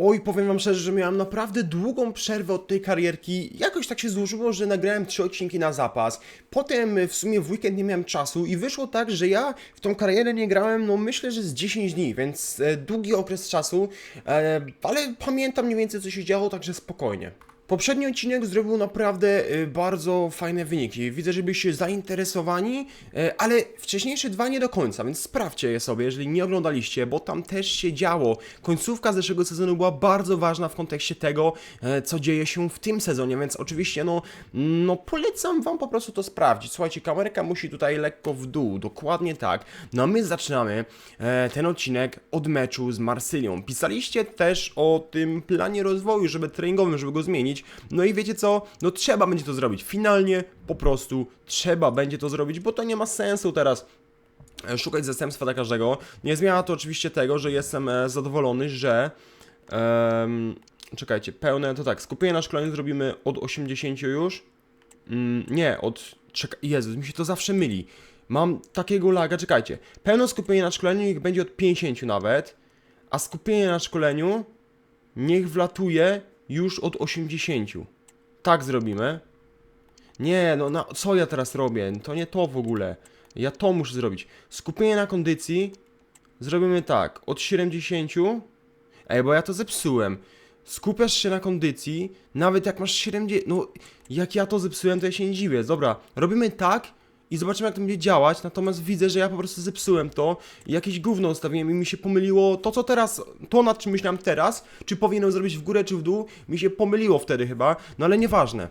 Oj, powiem wam szczerze, że miałem naprawdę długą przerwę od tej karierki. Jakoś tak się złożyło, że nagrałem trzy odcinki na zapas. Potem y, w sumie w weekend nie miałem czasu i wyszło tak, że ja w tą karierę nie grałem, no myślę, że z 10 dni, więc e, długi okres czasu, e, ale pamiętam mniej więcej co się działo, także spokojnie. Poprzedni odcinek zrobił naprawdę y, bardzo fajne wyniki. Widzę, że byliście zainteresowani, y, ale wcześniejsze dwa nie do końca, więc sprawdźcie je sobie, jeżeli nie oglądaliście, bo tam też się działo. Końcówka zeszłego sezonu była bardzo ważna w kontekście tego, e, co dzieje się w tym sezonie, więc oczywiście no, no polecam wam po prostu to sprawdzić. Słuchajcie, kamerka musi tutaj lekko w dół, dokładnie tak. No a my zaczynamy ten odcinek od meczu z Marsylią. Pisaliście też o tym planie rozwoju, żeby treningowym, żeby go zmienić. No i wiecie co? No trzeba będzie to zrobić. Finalnie po prostu trzeba będzie to zrobić, bo to nie ma sensu teraz e, szukać zastępstwa dla każdego. Nie zmienia to oczywiście tego, że jestem e, zadowolony, że. em, czekajcie, pełne to tak. Skupienie na szkoleniu zrobimy od 80 już. Mm, nie, od. Czekaj, Jezus, mi się to zawsze myli. Mam takiego laga, czekajcie. Pełne skupienie na szkoleniu niech będzie od 50 nawet, a skupienie na szkoleniu niech wlatuje już od 80. Tak zrobimy. Nie, no na, co ja teraz robię? To nie to w ogóle. Ja to muszę zrobić. Skupienie na kondycji zrobimy tak. Od 70. Ej, bo ja to zepsułem. Skupiasz się na kondycji, nawet jak masz 70. No, jak ja to zepsułem, to ja się nie dziwię. Dobra, robimy tak i zobaczymy, jak to będzie działać. Natomiast widzę, że ja po prostu zepsułem to jakieś gówno ustawiłem i mi się pomyliło to, co teraz, to nad czym myślałem teraz, czy powinienem zrobić w górę, czy w dół, mi się pomyliło wtedy chyba, no ale nieważne.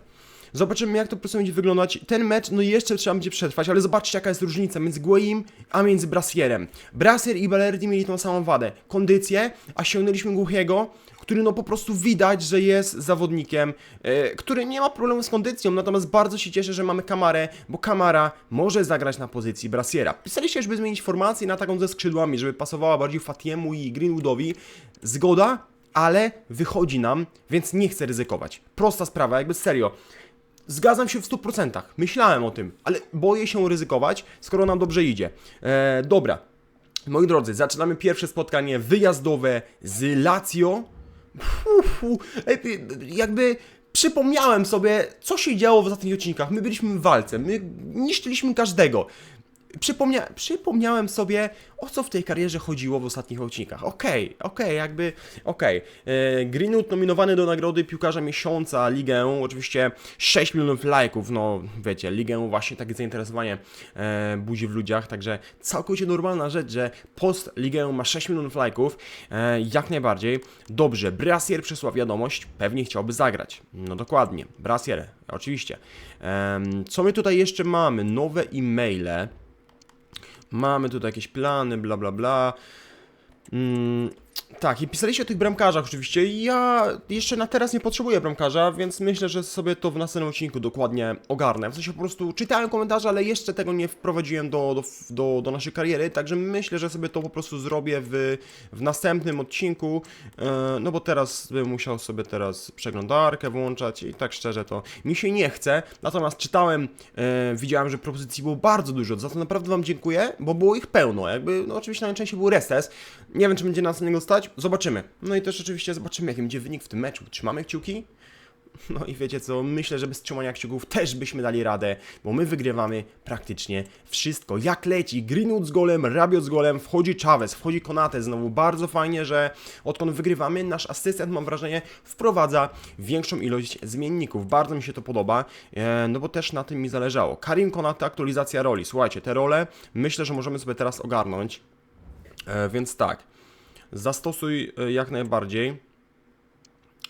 Zobaczymy, jak to po prostu będzie wyglądać. Ten mecz, no jeszcze trzeba będzie przetrwać, ale zobaczcie, jaka jest różnica między Guaim a między Brasierem. Brasier i Balerdi mieli tą samą wadę. Kondycję, a ściągnęliśmy Głuchiego, który no po prostu widać, że jest zawodnikiem, e, który nie ma problemu z kondycją, natomiast bardzo się cieszę, że mamy Kamarę, bo Kamara może zagrać na pozycji Brasiera. Pisaliście, żeby zmienić formację na taką ze skrzydłami, żeby pasowała bardziej Fatiemu i Greenwoodowi. Zgoda, ale wychodzi nam, więc nie chcę ryzykować. Prosta sprawa, jakby serio. Zgadzam się w 100%. Myślałem o tym, ale boję się ryzykować, skoro nam dobrze idzie. E, dobra. Moi drodzy, zaczynamy pierwsze spotkanie wyjazdowe z Lazio. Fu, ej, jakby przypomniałem sobie, co się działo w ostatnich odcinkach. My byliśmy w walce, my niszczyliśmy każdego. Przypomnia przypomniałem sobie, o co w tej karierze chodziło w ostatnich odcinkach. Okej, okej, jakby, okej. Okay. Greenwood nominowany do nagrody piłkarza miesiąca, ligę, oczywiście 6 milionów lajków, no wiecie, ligę właśnie takie zainteresowanie e, budzi w ludziach, także całkowicie normalna rzecz, że post ligę ma 6 milionów lajków, e, jak najbardziej. Dobrze, Brasier przesłał wiadomość, pewnie chciałby zagrać. No dokładnie, Brasier, oczywiście. E, co my tutaj jeszcze mamy? Nowe e-maile. Mamy tutaj jakieś plany, bla bla bla. Mm, tak, i pisaliście o tych bramkarzach oczywiście. Ja jeszcze na teraz nie potrzebuję bramkarza, więc myślę, że sobie to w następnym odcinku dokładnie ogarnę. W sensie po prostu czytałem komentarze, ale jeszcze tego nie wprowadziłem do, do, do, do naszej kariery, także myślę, że sobie to po prostu zrobię w, w następnym odcinku. E, no bo teraz bym musiał sobie teraz przeglądarkę włączać i tak szczerze to mi się nie chce. Natomiast czytałem, e, widziałem, że propozycji było bardzo dużo, za to naprawdę Wam dziękuję, bo było ich pełno. Jakby, no oczywiście najczęściej był Restes. Nie wiem, czy będzie nas na niego stać. Zobaczymy. No i też oczywiście zobaczymy, jaki będzie wynik w tym meczu. Trzymamy kciuki? No i wiecie co, myślę, że bez trzymania kciuków też byśmy dali radę, bo my wygrywamy praktycznie wszystko. Jak leci, Greenwood z golem, Rabiot z golem, wchodzi Chavez, wchodzi Konate znowu. Bardzo fajnie, że odkąd wygrywamy, nasz asystent, mam wrażenie, wprowadza większą ilość zmienników. Bardzo mi się to podoba, e, no bo też na tym mi zależało. Karim Konate, aktualizacja roli. Słuchajcie, te role myślę, że możemy sobie teraz ogarnąć, e, więc tak. Zastosuj e, jak najbardziej.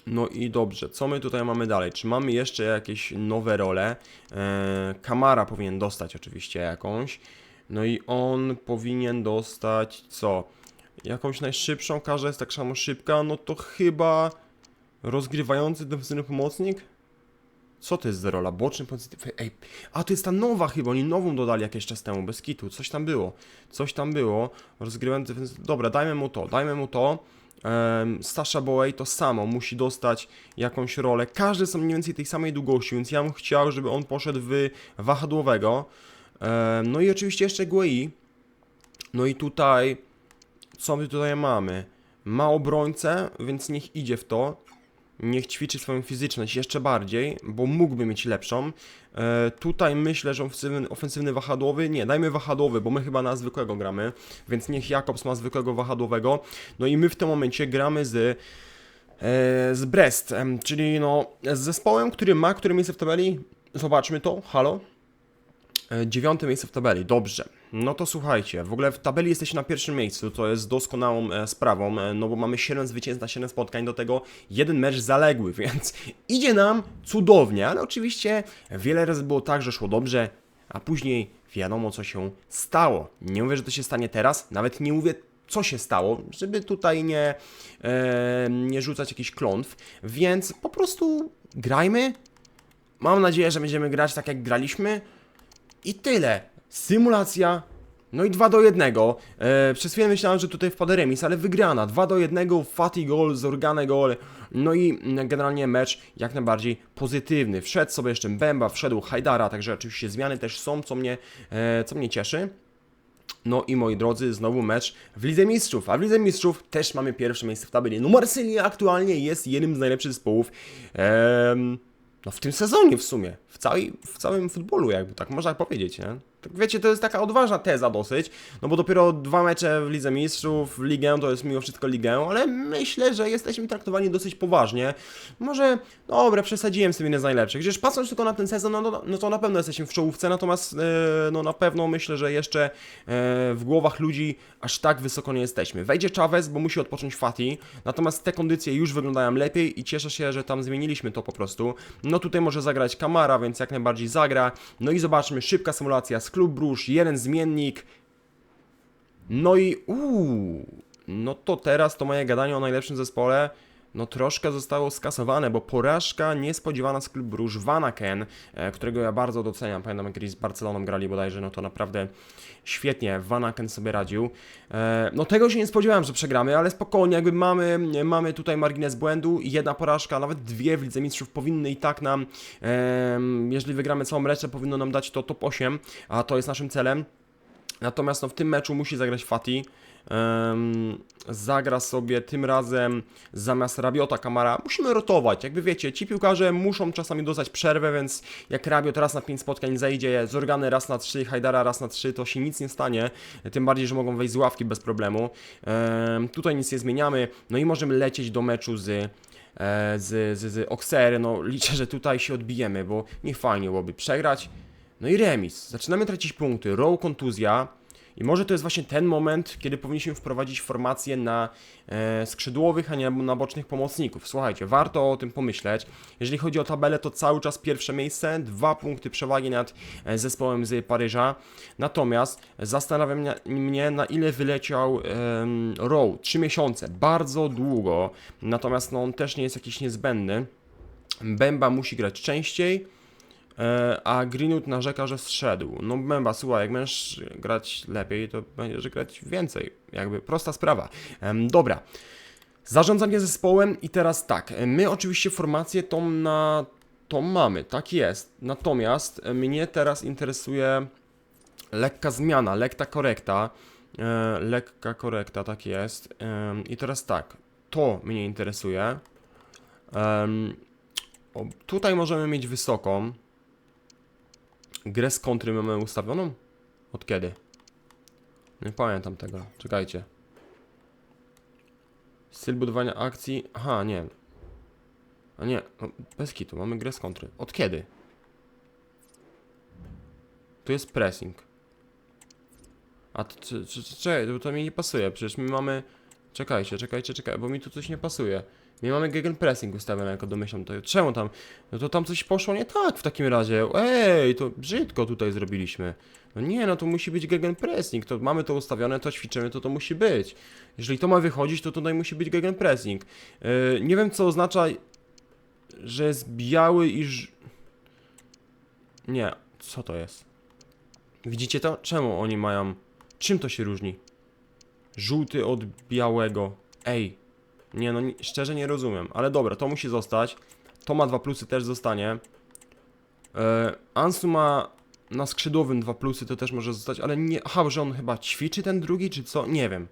No i dobrze, co my tutaj mamy dalej? Czy mamy jeszcze jakieś nowe role? Eee, Kamara powinien dostać oczywiście jakąś. No i on powinien dostać co? Jakąś najszybszą, każda jest tak samo szybka, no to chyba rozgrywający defensywny pomocnik? Co to jest za rola? Boczny pomocnik? Ej, a to jest ta nowa chyba, oni nową dodali jakiś czas temu, bez kitu, coś tam było. Coś tam było, defensywny... Dobra, dajmy mu to, dajmy mu to. Um, Stasha Boey to samo, musi dostać jakąś rolę. Każde są mniej więcej tej samej długości, więc ja bym chciał, żeby on poszedł w wahadłowego. Um, no i oczywiście jeszcze Guei. No i tutaj, co my tutaj mamy? ma obrońcę, więc niech idzie w to. Niech ćwiczy swoją fizyczność jeszcze bardziej, bo mógłby mieć lepszą. E, tutaj myślę, że ofensywny, ofensywny wahadłowy, nie, dajmy wahadłowy, bo my chyba na zwykłego gramy, więc niech Jakobs ma zwykłego wahadłowego. No i my w tym momencie gramy z, e, z Brest, czyli no z zespołem, który ma, które miejsce w tabeli, zobaczmy to, halo, E, Dziewiąte miejsce w tabeli, dobrze. No to słuchajcie, w ogóle w tabeli jesteście na pierwszym miejscu, to jest doskonałą e, sprawą, e, no bo mamy 7 zwycięstw na 7 spotkań, do tego jeden mecz zaległy, więc idzie nam cudownie, ale oczywiście wiele razy było tak, że szło dobrze, a później wiadomo co się stało. Nie mówię, że to się stanie teraz, nawet nie mówię co się stało, żeby tutaj nie, e, nie rzucać jakichś klątw, więc po prostu grajmy. Mam nadzieję, że będziemy grać tak jak graliśmy. I tyle. Symulacja. No i 2 do 1. E, przez chwilę myślałem, że tutaj wpada remis, ale wygrana. 2 do 1, Fati gol, Zorgane gol. No i mm, generalnie mecz jak najbardziej pozytywny. Wszedł sobie jeszcze Bemba, wszedł Hajdara, także oczywiście zmiany też są, co mnie, e, co mnie cieszy. No i moi drodzy, znowu mecz w Lidze Mistrzów, a w Lidze Mistrzów też mamy pierwsze miejsce w tabeli. No Marsylia aktualnie jest jednym z najlepszych zespołów no w tym sezonie w sumie, w, całej, w całym futbolu jakby tak można powiedzieć, nie? Wiecie, to jest taka odważna teza dosyć, no bo dopiero dwa mecze w Lidze Mistrzów, Ligę to jest mimo wszystko Ligę, ale myślę, że jesteśmy traktowani dosyć poważnie. Może, dobra, przesadziłem z tym jeden z najlepszych, gdzież patrząc tylko na ten sezon, no, no, no to na pewno jesteśmy w czołówce, natomiast e, no na pewno myślę, że jeszcze e, w głowach ludzi aż tak wysoko nie jesteśmy. Wejdzie Chavez, bo musi odpocząć Fati, natomiast te kondycje już wyglądają lepiej i cieszę się, że tam zmieniliśmy to po prostu. No tutaj może zagrać Kamara, więc jak najbardziej zagra. No i zobaczmy, szybka symulacja z Klub Brusz, jeden zmiennik. No i uuu, no to teraz to moje gadanie o najlepszym zespole no troszkę zostało skasowane, bo porażka niespodziewana z klub Bruż Vanaken, e, którego ja bardzo doceniam. Pamiętam, jak z Barceloną grali bodajże, no to naprawdę świetnie Vanaken sobie radził. E, No tego się nie spodziewałem, że przegramy, ale spokojnie, jakby mamy, mamy tutaj margines błędu jedna porażka, nawet dwie w Lidze Mistrzów powinny i tak nam, em, jeżeli wygramy całą resztę, powinno nam dać to top 8, a to jest naszym celem. Natomiast no, w tym meczu musi zagrać Fati. Em, zagra sobie tym razem zamiast Rabiota Kamara. Musimy rotować. Jakby wiecie, ci piłkarze muszą czasami dostać przerwę, więc jak Rabiot raz na 5 spotkań zejdzie, Zorgany raz na 3, Hajdara raz na 3, to się nic nie stanie. Tym bardziej, że mogą wejść z ławki bez problemu. Em, tutaj nic nie zmieniamy. No i możemy lecieć do meczu z e, z, z, z Oxery, no liczę, że tutaj się odbijemy, bo nie fajnie byłoby przegrać. No i remis. Zaczynamy tracić punkty. Row kontuzja. I może to jest właśnie ten moment, kiedy powinniśmy wprowadzić formację na e, skrzydłowych, a nie na bocznych pomocników. Słuchajcie, warto o tym pomyśleć. Jeżeli chodzi o tabelę, to cały czas pierwsze miejsce, dwa punkty przewagi nad e, zespołem z Paryża. Natomiast zastanawia mnie, na ile wyleciał em, Row. Trzy miesiące, bardzo długo. Natomiast no, on też nie jest jakiś niezbędny. Bemba musi grać częściej. E, a Greenwood narzeka, że zszedł. No Memba, słuchaj, jak będziesz grać lepiej, to będziesz grać więcej. Jakby prosta sprawa. Dobra. Zarządzanie zespołem i teraz tak. My oczywiście formację tą na tą mamy, tak jest. Natomiast mnie teraz interesuje lekka zmiana, lekka korekta. E, lekka korekta, tak jest. I teraz tak. To mnie interesuje. Tutaj możemy mieć wysoką. Grę z kontry mamy ustawioną? Od kiedy? Nie pamiętam tego. Czekajcie. Styl budowania akcji. Aha, nie. A nie, no, bez kitu. Mamy grę z kontry. Od kiedy? Tu jest pressing. A to, czy, czekaj, to mi nie pasuje. Przecież my mamy... Czekajcie, czekajcie, czekajcie, bo mi tu coś nie pasuje. My mamy gegenpressing ustawiony jako domyślam to. Czemu tam? No to tam coś poszło nie tak w takim razie. Ej, to brzydko tutaj zrobiliśmy. No nie, no to musi być gegenpressing. To mamy to ustawione, to ćwiczymy, to to musi być. Jeżeli to ma wychodzić, to tutaj musi być gegenpressing. Yy, nie wiem co oznacza, że jest biały i ż... Nie, co to jest? Widzicie to? Czemu oni mają... Czym to się różni? Żółty od białego. Ej, nie no, szczerze nie rozumiem, ale dobra, to musi zostać. To ma dwa plusy, też zostanie. E, Ansu ma na skrzydłowym dwa plusy, to też może zostać, ale nie... Aha, że on chyba ćwiczy ten drugi, czy co? Nie wiem.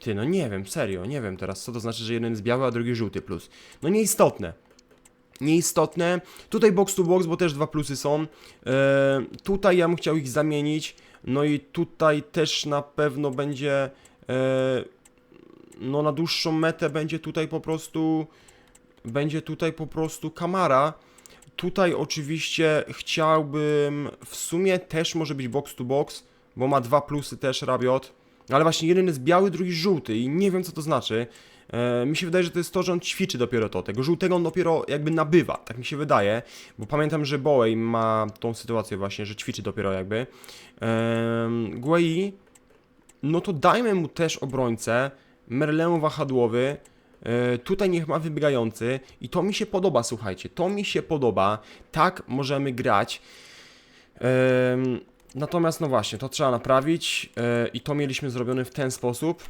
Ty, no nie wiem, serio, nie wiem teraz, co to znaczy, że jeden jest biały, a drugi żółty plus. No nieistotne. Nieistotne. Tutaj box to box, bo też dwa plusy są. E, tutaj ja bym chciał ich zamienić. No i tutaj też na pewno będzie. E, no na dłuższą metę będzie tutaj po prostu. Będzie tutaj po prostu kamara. Tutaj oczywiście chciałbym. W sumie też może być box to box, bo ma dwa plusy też Rabiot. Ale właśnie jeden jest biały, drugi żółty i nie wiem co to znaczy. E, mi się wydaje, że to jest to, że on ćwiczy dopiero to. Tego żółtego on dopiero jakby nabywa, tak mi się wydaje. Bo pamiętam, że Bowej ma tą sytuację właśnie, że ćwiczy dopiero jakby. E, no to dajmy mu też obrońcę. Merlin wahadłowy. E, tutaj niech ma wybiegający. I to mi się podoba, słuchajcie. To mi się podoba. Tak możemy grać. Natomiast no właśnie, to trzeba naprawić e, i to mieliśmy zrobione w ten sposób.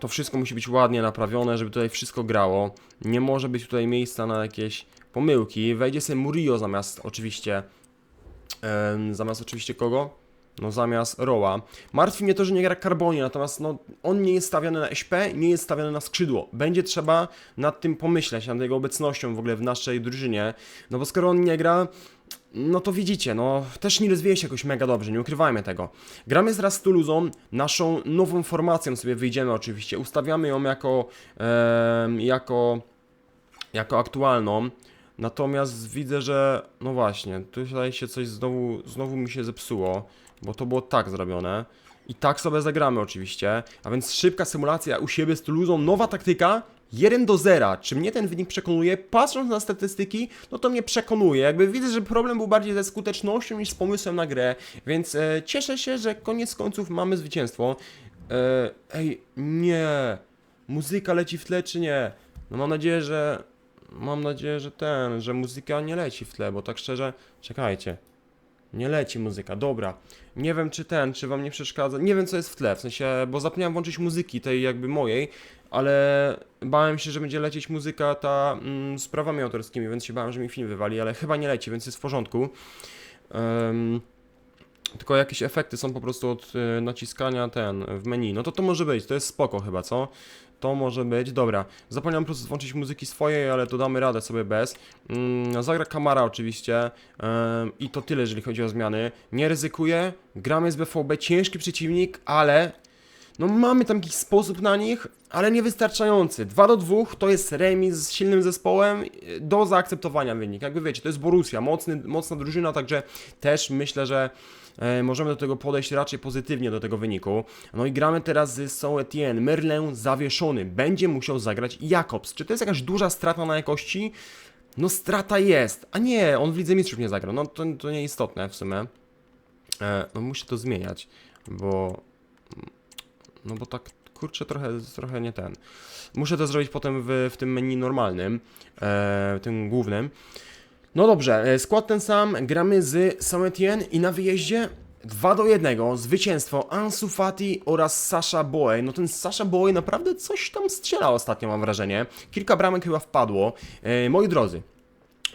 To wszystko musi być ładnie naprawione, żeby tutaj wszystko grało. Nie może być tutaj miejsca na jakieś pomyłki. Wejdzie sobie Murillo zamiast oczywiście zamiast oczywiście kogo? No zamiast Roa. Martwi mnie to, że nie gra Carbonie, natomiast no, on nie jest stawiany na SP, nie jest stawiany na skrzydło. Będzie trzeba nad tym pomyśleć, nad jego obecnością w ogóle w naszej drużynie. No bo skoro on nie gra, no to widzicie, no też nie rozwija się jakoś mega dobrze, nie ukrywajmy tego. Gramy teraz z Toulousą, naszą nową formacją sobie wyjdziemy oczywiście, ustawiamy ją jako, em, jako, jako aktualną. Natomiast widzę, że no właśnie, tutaj się coś znowu, znowu mi się zepsuło, bo to było tak zrobione. I tak sobie zagramy oczywiście, a więc szybka symulacja u siebie z Toulousą, nowa taktyka, 1 do 0. Czy mnie ten wynik przekonuje? Patrząc na statystyki, no to mnie przekonuje. Jakby widzę, że problem był bardziej ze skutecznością niż z pomysłem na grę, więc e, cieszę się, że koniec końców mamy zwycięstwo. E, ej, nie. Muzyka leci w tle czy nie? No mam nadzieję, że mam nadzieję, że ten, że muzyka nie leci w tle, bo tak szczerze, czekajcie. Nie leci muzyka, dobra. Nie wiem czy ten, czy wam nie przeszkadza. Nie wiem co jest w tle, w sensie, bo zapomniałem włączyć muzyki tej jakby mojej, ale bałem się, że będzie lecieć muzyka ta mm, z prawami autorskimi, więc się bałem, że mi film wywali, ale chyba nie leci, więc jest w porządku. Em, tylko jakieś efekty są po prostu od y, naciskania ten w menu. No to to może być, to jest spoko chyba, co? To może być, dobra. Zapomniałem po prostu włączyć muzyki swojej, ale to damy radę sobie bez. Mm, zagra Kamara oczywiście i to tyle, jeżeli chodzi o zmiany. Nie ryzykuję, gramy z BVB, ciężki przeciwnik, ale no mamy tam jakiś sposób na nich, ale niewystarczający. 2 do 2 to jest remis z silnym zespołem y, do zaakceptowania wynik. Jakby wiecie, to jest Borussia, mocny, mocna drużyna, także też myślę, że e, możemy do tego podejść raczej pozytywnie do tego wyniku. No i gramy teraz z Saint-Etienne. Merlin zawieszony. Będzie musiał zagrać Jakobs. Czy to jest jakaś duża strata na jakości? No strata jest. A nie, on w Lidze Mistrzów nie zagrał. No to, to nieistotne w sumie. E, no muszę to zmieniać, bo... No bo tak, kurczę, trochę, trochę nie ten. Muszę to zrobić potem w, w tym menu normalnym, e, tym głównym. No dobrze, e, skład ten sam, gramy z Saint-Etienne i na wyjeździe 2 do 1, zwycięstwo Ansu Fati oraz Sasha Boy. No ten Sasha Boy naprawdę coś tam strzela ostatnio, mam wrażenie. Kilka bramek chyba wpadło. E, moi drodzy,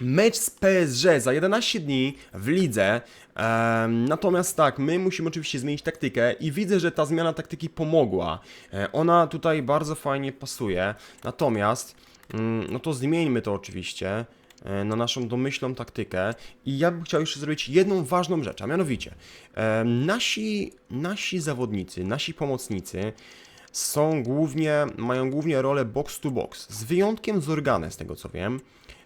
Mecz z PSG za 11 dni w lidze. Natomiast tak, my musimy oczywiście zmienić taktykę i widzę, że ta zmiana taktyki pomogła. E, ona tutaj bardzo fajnie pasuje. Natomiast, mm, no to zmieńmy to oczywiście na naszą domyślną taktykę i ja bym chciał jeszcze zrobić jedną ważną rzecz, a mianowicie em, nasi, nasi zawodnicy, nasi pomocnicy są głównie, mają głównie rolę box to box, z wyjątkiem Zorgane z tego co wiem.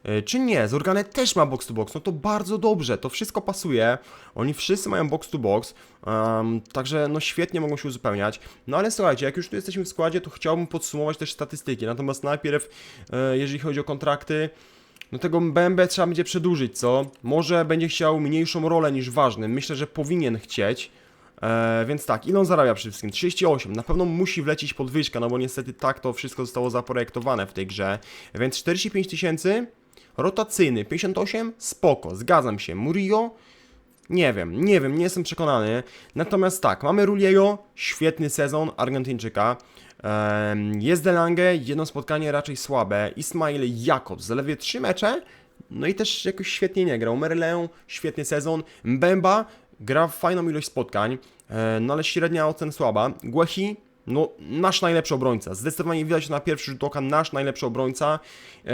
E, Czy nie? Zorgane też ma box to box, no to bardzo dobrze, to wszystko pasuje. Oni wszyscy mają box to box, em, także no świetnie mogą się uzupełniać. No ale słuchajcie, jak już tu jesteśmy w składzie, to chciałbym podsumować też statystyki. Natomiast najpierw, e, jeżeli chodzi o kontrakty, no tego BMB trzeba będzie przedłużyć, co? Może będzie chciał mniejszą rolę niż ważny. Myślę, że powinien chcieć. E, więc tak, ile on zarabia przede wszystkim? 38. Na pewno musi wlecieć podwyżka, no bo niestety tak to wszystko zostało zaprojektowane w tej grze. Więc 45 tysięcy. Rotacyjny 58, spoko, zgadzam się. Murillo, nie wiem, nie wiem, nie jestem przekonany. Natomiast tak, mamy Ruliego, świetny sezon Argentyńczyka. Jest Delange, jedno spotkanie raczej słabe. Ismail Jakobs, zaledwie trzy mecze, no i też jakoś świetnie nie grał. Merlin, świetny sezon. Mbemba, gra w fajną ilość spotkań, e, no ale średnia ocen słaba. Guehi, no, nasz najlepszy obrońca. Zdecydowanie widać na pierwszy rzut oka nasz najlepszy obrońca. Eee,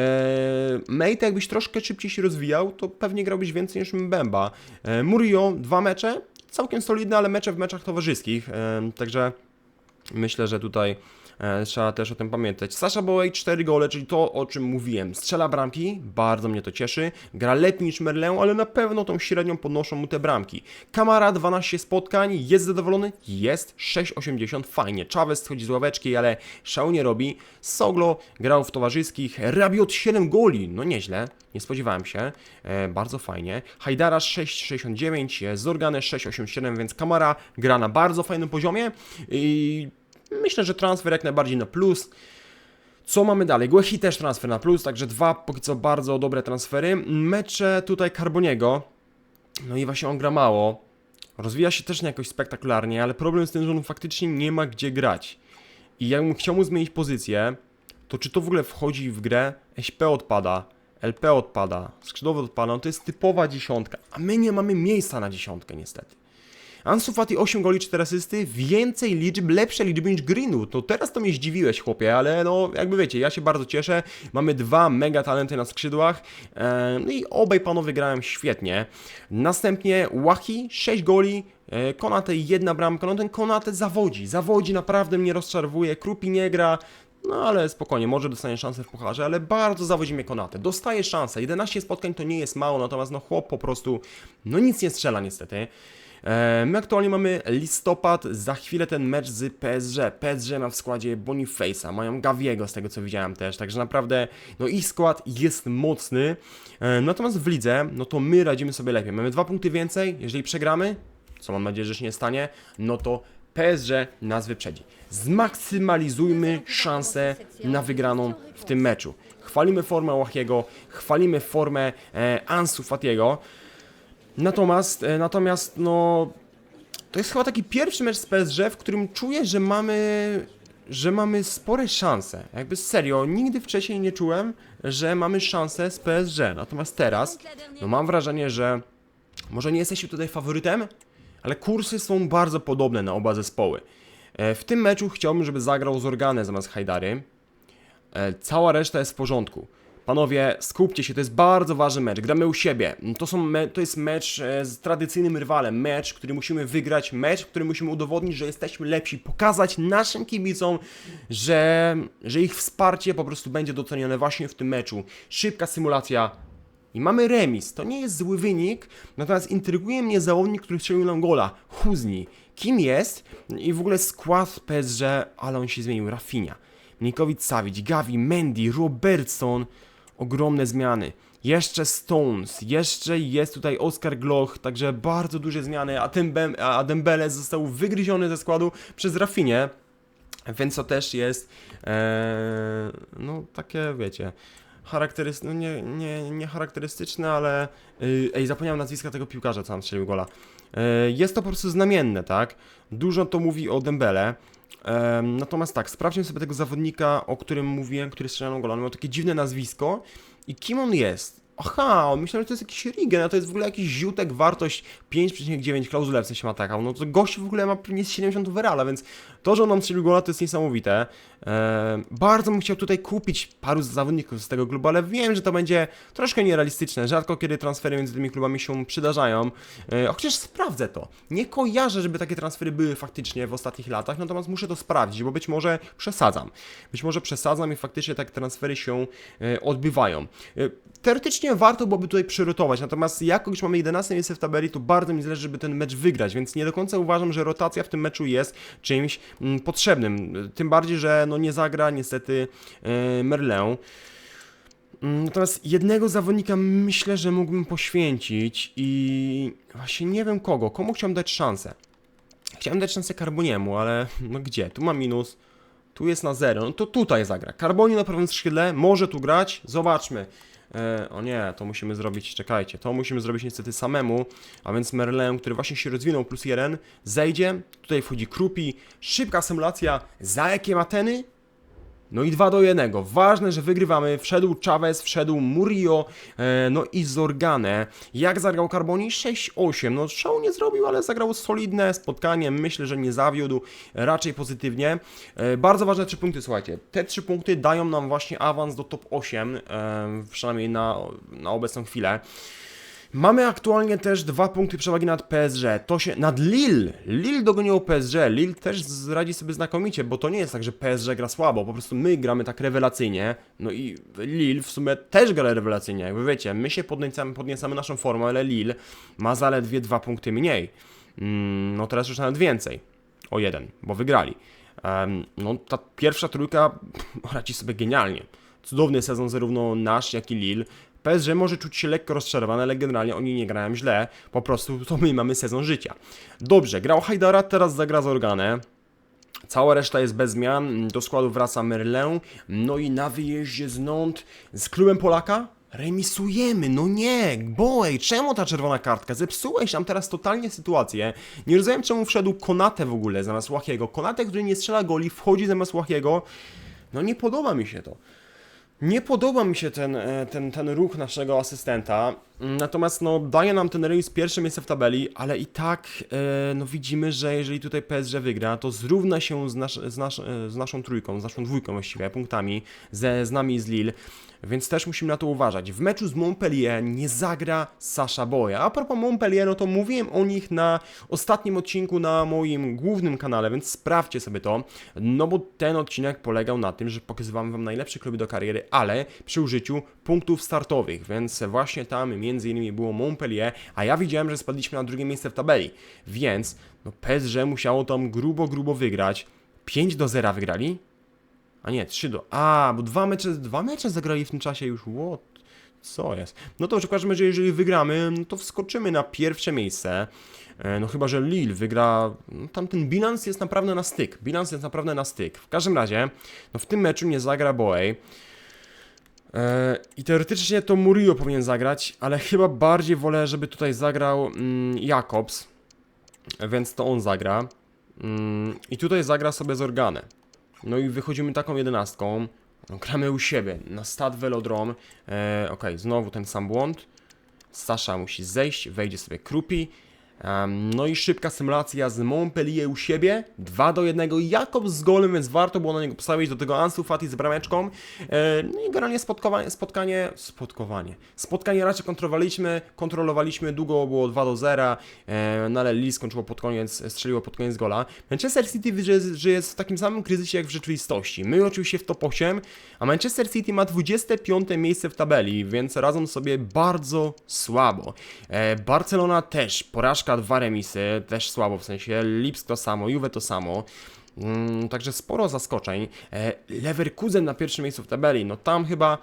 Mate jakbyś troszkę szybciej się rozwijał, to pewnie grałbyś więcej niż Mbemba. Eee, Murillo, dwa mecze, całkiem solidne, ale mecze w meczach towarzyskich. Także myślę, że tutaj e, trzeba też o tym pamiętać. Sasha Bowej 4 gole, czyli to o czym mówiłem. Strzela bramki, bardzo mnie to cieszy. Gra lepiej niż Merlin, ale na pewno tą średnią podnoszą mu te bramki. Kamara 12 spotkań, jest zadowolony? Jest 6,80, fajnie. Chavez schodzi z ławeczki, ale szału nie robi. Soglo grał w towarzyskich, Rabiot 7 goli, no nieźle. Nie spodziewałem się, e, bardzo fajnie. Hajdara 6,69, e, Zorgane 6,87, więc Kamara gra na bardzo fajnym poziomie i myślę, że transfer jak najbardziej na plus. Co mamy dalej? Głechi też transfer na plus, także dwa póki co bardzo dobre transfery. Mecze tutaj Carboniego, no i właśnie on gra mało. Rozwija się też nie jakoś spektakularnie, ale problem z tym, że on faktycznie nie ma gdzie grać. I jakbym chciał mu zmienić pozycję, to czy to w ogóle wchodzi w grę? SP odpada, LP odpada, skrzydłowy odpada, no to jest typowa dziesiątka, a my nie mamy miejsca na dziesiątkę niestety. Ansu Fati 8 goli, 4 asysty, więcej liczb, lepsze liczby niż Greenwood. To teraz to mnie zdziwiłeś, chłopie, ale no jakby wiecie, ja się bardzo cieszę. Mamy dwa mega talenty na skrzydłach e, no i obaj panowie grają świetnie. Następnie Wahi 6 goli, e, Konate jedna bramka, no ten Konate zawodzi, zawodzi, naprawdę mnie rozczarowuje, Krupi nie gra, no ale spokojnie, może dostanie szansę w pucharze, ale bardzo zawodzi mnie Konate. Dostaje szansę. 11 spotkań to nie jest mało, natomiast no chłop po prostu no nic nie strzela niestety. E, My aktualnie mamy listopad, za chwilę ten mecz z PSG. PSG ma w składzie Boniface'a, mają Gaviego z tego co widziałem też, także naprawdę no ich skład jest mocny. E, Natomiast w lidze, no to my radzimy sobie lepiej. Mamy dwa punkty więcej, jeżeli przegramy, co mam nadzieję, że się nie stanie, no to PSG nas wyprzedzi. Zmaksymalizujmy szansę na wygraną w tym meczu. Chwalimy formę Łachiego, chwalimy formę e, Ansu Fatiego. Natomiast, e, natomiast no, to jest chyba taki pierwszy mecz z PSG, w którym czuję, że mamy, że mamy spore szanse. Jakby serio, nigdy wcześniej nie czułem, że mamy szansę z PSG. Natomiast teraz, no mam wrażenie, że może nie jesteśmy tutaj faworytem, ale kursy są bardzo podobne na oba zespoły. E, W tym meczu chciałbym, żeby zagrał Zorgane zamiast Hajdary. E, Cała reszta jest w porządku. Panowie, skupcie się, to jest bardzo ważny mecz. Gramy u siebie. To, są me- to jest mecz e, z tradycyjnym rywalem. Mecz, który musimy wygrać. Mecz, w którym musimy udowodnić, że jesteśmy lepsi. Pokazać naszym kibicom, że, że ich wsparcie po prostu będzie docenione właśnie w tym meczu. Szybka symulacja. I mamy remis. To nie jest zły wynik, natomiast intryguje mnie zawodnik, który strzelił nam gola. Huzni. Kim jest? I w ogóle skład PSG, ale on się zmienił. Rafinha. Nikowicz Savic, Gavi, Mendy, Robertson. Ogromne zmiany. Jeszcze Stones, jeszcze jest tutaj Oscar Gloch, także bardzo duże zmiany, a, Dembem, a Dembele został wygryziony ze składu przez Rafinie, więc to też jest, e, no takie wiecie, charakterystyczne, no nie, nie, nie charakterystyczne, ale, y, ej, zapomniałem nazwiska tego piłkarza, co nam strzelił gola. E, jest to po prostu znamienne, tak? Dużo to mówi o Dembele. Natomiast tak, sprawdźmy sobie tego zawodnika, o którym mówiłem, który strzelał gola. On miał takie dziwne nazwisko. I kim on jest? Aha, myślałem, że to jest jakiś Rigen, a to jest w ogóle jakiś ziutek, wartość 5,9 klauzule w sensie ma taką. No to gość w ogóle ma pewnie z 70 overalla, więc to, że on nam strzelił gola, to jest niesamowite. Eee, bardzo bym chciał tutaj kupić paru zawodników z tego klubu, ale wiem, że to będzie troszkę nierealistyczne. Rzadko kiedy transfery między tymi klubami się przydarzają. Eee, chociaż sprawdzę to. Nie kojarzę, żeby takie transfery były faktycznie w ostatnich latach, natomiast muszę to sprawdzić, bo być może przesadzam. Być może przesadzam i faktycznie takie transfery się e, odbywają. E, teoretycznie warto byłoby tutaj przyrotować, natomiast jako już mamy 11 miejsce w tabeli, to bardzo mi zależy, żeby ten mecz wygrać, więc nie do końca uważam, że rotacja w tym meczu jest czymś potrzebnym. Tym bardziej, że no nie zagra niestety e, Merlin. Mm, Natomiast jednego zawodnika myślę, że mógłbym poświęcić i właśnie nie wiem kogo. Komu chciałem dać szansę? Chciałem dać szansę Carboniemu, ale no gdzie? Tu ma minus, tu jest na zero, no to tutaj zagra. Carboni na prawym skrzydle może tu grać, zobaczmy. E, o nie, to musimy zrobić, czekajcie, to musimy zrobić niestety samemu, a więc Merlin, który właśnie się rozwinął, plus jeden, zejdzie, tutaj wchodzi Krupi, szybka symulacja, za jakie mateny? No i 2 do 1. Ważne, że wygrywamy. Wszedł Chavez, wszedł Murillo, e, no i Zorgane. Jak zagrał Carboni? 6-8. No show nie zrobił, ale zagrał solidne spotkanie. Myślę, że nie zawiódł. Raczej pozytywnie. E, bardzo ważne 3 punkty, słuchajcie. Te 3 punkty dają nam właśnie awans do top 8, e, przynajmniej na, na obecną chwilę. Mamy aktualnie też dwa punkty przewagi nad PSG. To się. nad Lille. Lille dogoniło PSG. Lille też radzi sobie znakomicie, bo to nie jest tak, że PSG gra słabo. Po prostu my gramy tak rewelacyjnie. No i Lille w sumie też gra rewelacyjnie. Jakby wiecie, my się podniecamy, podniecamy naszą formę, ale Lille ma zaledwie dwa punkty mniej. Mm, no teraz już nawet więcej. O jeden, bo wygrali. No ta pierwsza trójka radzi sobie genialnie. Cudowny sezon zarówno nasz, jak i Lille. PSG może czuć się lekko rozczarowane, ale generalnie oni nie grają źle. Po prostu to my mamy sezon życia. Dobrze, grał Hajdara, teraz zagra z Organę. Cała reszta jest bez zmian. Do składu wraca Merlin. No i na wyjeździe z z klubem Polaka remisujemy. No nie, boy, czemu ta czerwona kartka? Zepsułeś nam teraz totalnie sytuację. Nie rozumiem, czemu wszedł Konate w ogóle zamiast Łachiego. Konate, który nie strzela goli, wchodzi zamiast Łachiego. No nie podoba mi się to. Nie podoba mi się ten, e, ten, ten ruch naszego asystenta, Mm, natomiast no, daje nam ten remis pierwsze miejsce w tabeli, ale i tak e, no, widzimy, że jeżeli tutaj PSG wygra, to zrówna się z, nasz, z, nasz, e, z naszą trójką, z naszą dwójką właściwie, punktami, ze, z nami z Lille, więc też musimy na to uważać. W meczu z Montpellier nie zagra Sasha Boya. A propos Montpellier, no to mówiłem o nich na ostatnim odcinku na moim głównym kanale, więc sprawdźcie sobie to, no bo ten odcinek polegał na tym, że pokazywałem Wam najlepsze kluby do kariery, ale przy użyciu punktów startowych, więc właśnie tam między innymi było Montpellier, a ja widziałem, że spadliśmy na drugie miejsce w tabeli, więc no PSG musiało tam grubo, grubo wygrać. 5 do 0 wygrali? A nie, 3 do... A, bo dwa mecze, dwa mecze zagrali w tym czasie już, what? Co jest? No to w każdym razie, jeżeli wygramy, no to wskoczymy na pierwsze miejsce. E, No chyba, że Lille wygra. No, tam ten bilans jest naprawdę na styk. Bilans jest naprawdę na styk. W każdym razie, no w tym meczu nie zagra Boey. E, I teoretycznie to Murillo powinien zagrać, ale chyba bardziej wolę, żeby tutaj zagrał mm, Jakobs. Więc to on zagra. Mm, I tutaj zagra sobie z Organem. No i wychodzimy taką jedenastką. No, gramy u siebie, na stad Velodrom. E, Okej, znowu ten sam błąd. Sasza musi zejść, wejdzie sobie Krupi. No i szybka symulacja z Montpellier u siebie. 2 do 1. Jakob z golem, więc warto było na niego postawić. Do tego Ansu Fati z brameczką. No i generalnie spotkanie, spotkanie, spotkowanie. Spotkanie raczej kontrolowaliśmy, kontrolowaliśmy, długo było 2 do 0, e, no ale Lee skończyło pod koniec, strzeliło pod koniec gola. Manchester City że jest w takim samym kryzysie jak w rzeczywistości. My oczywiście w top 8, a Manchester City ma 25 miejsce w tabeli, więc radzą sobie bardzo słabo. E, Barcelona też, porażka, dwa remisy, też słabo, w sensie Lipsk to samo, Juve to samo. Mm, także sporo zaskoczeń. E, Leverkusen na pierwszym miejscu w tabeli, no tam chyba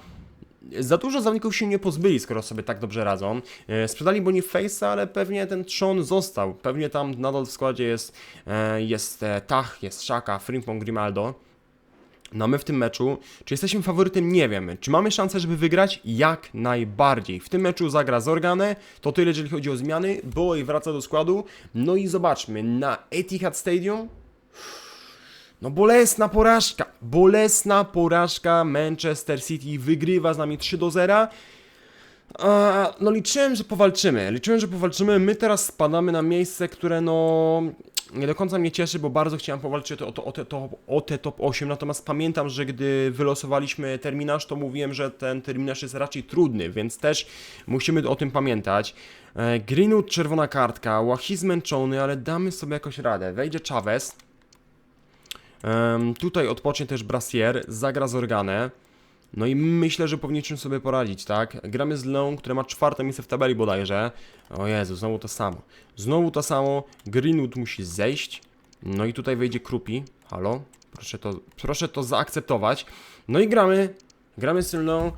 za dużo zawodników się nie pozbyli, skoro sobie tak dobrze radzą. E, Sprzedali Boniface'a, ale pewnie ten trzon został. Pewnie tam nadal w składzie jest, e, jest Tach, jest Szaka, Frimpong, Grimaldo. No my w tym meczu, czy jesteśmy faworytem? Nie wiemy. Czy mamy szansę, żeby wygrać? Jak najbardziej. W tym meczu zagra Zorgane, to tyle, jeżeli chodzi o zmiany. Boy wraca do składu. No i zobaczmy, na Etihad Stadium no bolesna porażka, bolesna porażka Manchester City wygrywa z nami 3 do 0. A, no liczyłem, że powalczymy, liczyłem, że powalczymy, my teraz spadamy na miejsce, które no nie do końca mnie cieszy, bo bardzo chciałem powalczyć o, to, o, te, to, o te top 8, natomiast pamiętam, że gdy wylosowaliśmy terminarz, to mówiłem, że ten terminarz jest raczej trudny, więc też musimy o tym pamiętać. E, Greenwood czerwona kartka, Łahi zmęczony, ale damy sobie jakoś radę. Wejdzie Chavez, Em, tutaj odpocznie też Brassier, zagra z Organę. No i myślę, że powinniśmy sobie poradzić, tak? Gramy z Leon, które ma czwarte miejsce w tabeli bodajże. O Jezu, znowu to samo. Znowu to samo. Greenwood musi zejść. No i tutaj wejdzie Krupi. Halo? Proszę to, proszę to zaakceptować. No i gramy. Gramy z Leon.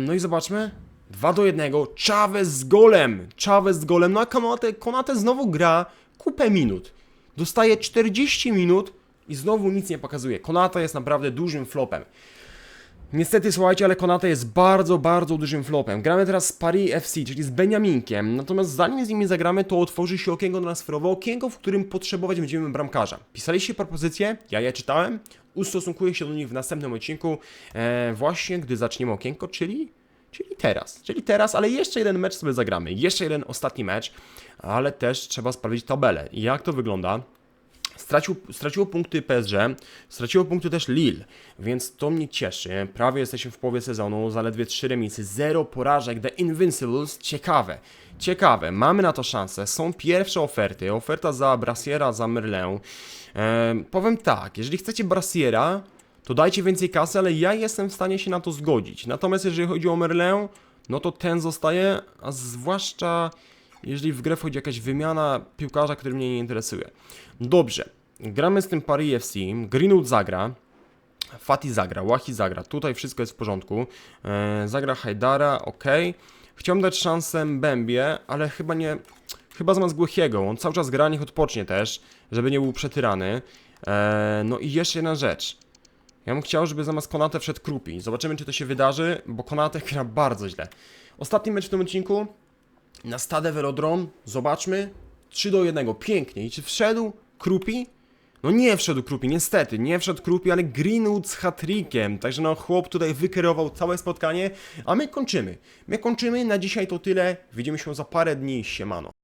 No i zobaczmy. 2 do 1. Chavez z golem. Chavez z golem. No a Konate, Konate znowu gra kupę minut. Dostaje 40 minut i znowu nic nie pokazuje. Konata jest naprawdę dużym flopem. Niestety, słuchajcie, ale Konata jest bardzo, bardzo dużym flopem. Gramy teraz z Paris FC, czyli z Beniaminkiem. Natomiast zanim z nimi zagramy, to otworzy się okienko transferowe, okienko, w którym potrzebować będziemy bramkarza. Pisaliście propozycje, ja je czytałem, ustosunkuję się do nich w następnym odcinku, e, właśnie gdy zaczniemy okienko, czyli Czyli teraz, czyli teraz, ale jeszcze jeden mecz sobie zagramy. Jeszcze jeden ostatni mecz, ale też trzeba sprawdzić tabelę. Jak to wygląda? Stracił, straciło punkty PSG, straciło punkty też Lille, więc to mnie cieszy. Prawie jesteśmy w połowie sezonu, zaledwie 3 remisy, 0 porażek, The Invincibles, ciekawe. Ciekawe, mamy na to szansę. Są pierwsze oferty. Oferta za Brasiera, za. Ehm, powiem tak, jeżeli chcecie Brasiera, to dajcie więcej kasy, ale ja jestem w stanie się na to zgodzić. Natomiast jeżeli chodzi o Merlin, no to ten zostaje, a zwłaszcza jeżeli w grę wchodzi jakaś wymiana piłkarza, który mnie nie interesuje. Dobrze, gramy z tym Paris FC, Greenwood zagra, Fati zagra, Wahi zagra, tutaj wszystko jest w porządku, eee, zagra Hajdara, ok. Chciałbym dać szansę Bębie, ale chyba nie, chyba zamiast Głuchiego, on cały czas gra, niech odpocznie też, żeby nie był przetyrany. Eee, no i jeszcze jedna rzecz. Ja bym chciał, żeby zamiast Konate wszedł Krupi. Zobaczymy, czy to się wydarzy, bo Konate gra bardzo źle. Ostatni mecz w tym odcinku na Stade Velodrome. Zobaczmy. 3 do 1. Pięknie. I czy wszedł Krupi? No nie wszedł Krupi, niestety. Nie wszedł Krupi, ale Greenwood z hat-trickiem. Także no chłop tutaj wykierował całe spotkanie. A my kończymy. My kończymy. Na dzisiaj to tyle. Widzimy się za parę dni. Siemano.